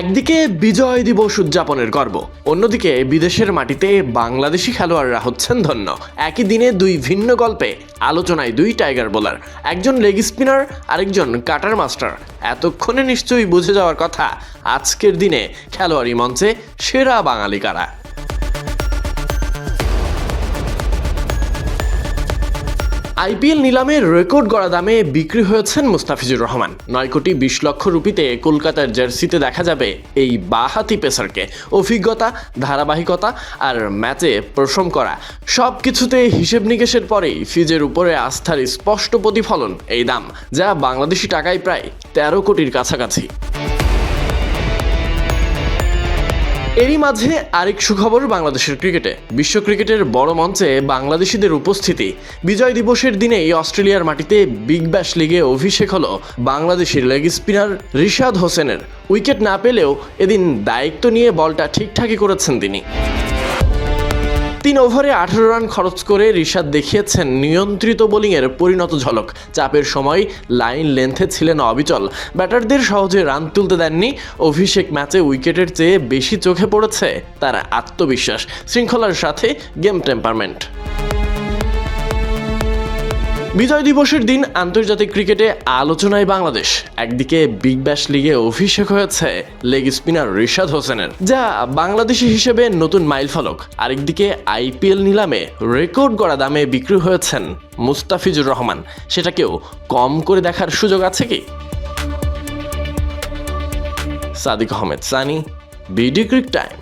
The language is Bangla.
একদিকে বিজয় দিবস উদযাপনের গর্ব, অন্যদিকে বিদেশের মাটিতে বাংলাদেশি খেলোয়াড়রা হচ্ছেন ধন্য। একই দিনে দুই ভিন্ন গল্পে, আলোচনায় দুই টাইগার বোলার, একজন লেগ স্পিনার, আরেকজন কাটার মাস্টার। এতক্ষণে নিশ্চয়ই বুঝে যাওয়ার কথা, আজকের দিনে খেলোয়াড়ি মঞ্চে সেরা বাঙালি কারা? আইপিএল নিলামে রেকর্ড গড়া দামে বিক্রি হয়েছেন মুস্তাফিজুর রহমান। নয় কোটি বিশ লক্ষ রুপিতে কলকাতার জার্সিতে দেখা যাবে এই বাহাতি পেসারকে। অভিজ্ঞতা, ধারাবাহিকতা আর ম্যাচে প্রশম করা সব কিছুতে হিসেব নিকেশের পরেই ফিজের উপরে আস্থার স্পষ্ট প্রতিফলন এই দাম, যা বাংলাদেশি টাকায় প্রায় তেরো কোটির কাছাকাছি। এরই মাঝে আরেক সুখবর বাংলাদেশের ক্রিকেটে। বিশ্ব ক্রিকেটের বড় মঞ্চে বাংলাদেশিদের উপস্থিতি। বিজয় দিবসের দিনেই অস্ট্রেলিয়ার মাটিতে বিগ ব্যাশ লিগে অভিষেক হল বাংলাদেশের লেগ স্পিনার রিশাদ হোসেনের। উইকেট না পেলেও এদিন দায়িত্ব নিয়ে বলটা ঠিকঠাকই করেছেন তিনি। তিন ওভারে আঠারো রান খরচ করে রিশাদ দেখিয়েছেন নিয়ন্ত্রিত বোলিংয়ের পরিণত ঝলক। চাপের সময় লাইন লেন্থে ছিলেন অবিচল। ব্যাটারদের সহজে রান তুলতে দেননি। অভিষেক ম্যাচে উইকেটের চেয়ে বেশি চোখে পড়েছে তার আত্মবিশ্বাস। শৃঙ্খলার সাথে গেম টেম্পারমেন্ট। বিজয় দিবসের দিন আন্তর্জাতিক ক্রিকেটে আলোচনায় বাংলাদেশ। একদিকে বিগ ব্যাশ লিগে অভিষেক হয়েছে লেগ স্পিনার রিশাদ হোসেনের, যা বাংলাদেশি হিসেবে নতুন মাইলফলক আরেকদিকে আইপিএল নিলামে রেকর্ড গড়া দামে বিক্রি হয়েছেন মুস্তাফিজুর রহমান। সেটাকেও কম করে দেখার সুযোগ আছে কি? Sadiq Ahmed, Sunny, BD cric time.